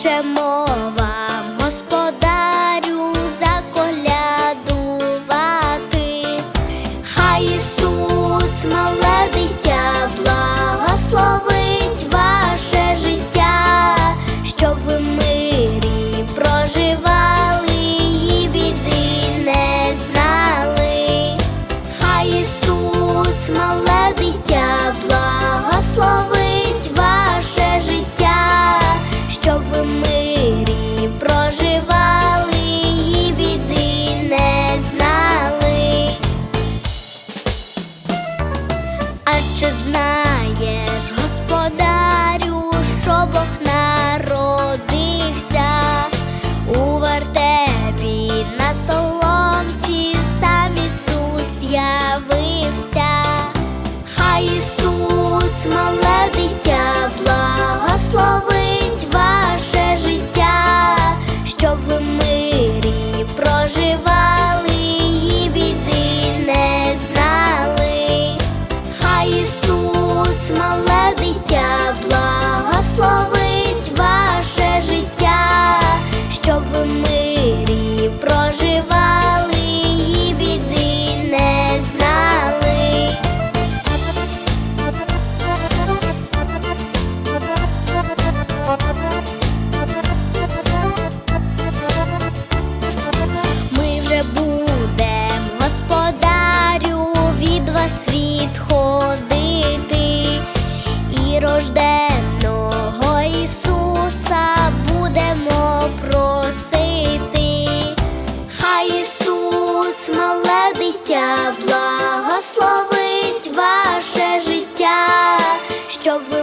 Скажемо вам, господарю, заколядувати, хай Ісус, мале дитя, благословить ваше життя, щоб ви в мирі проживали і біди не знали, хай Ісус, мале дитя, благослови. çaldı.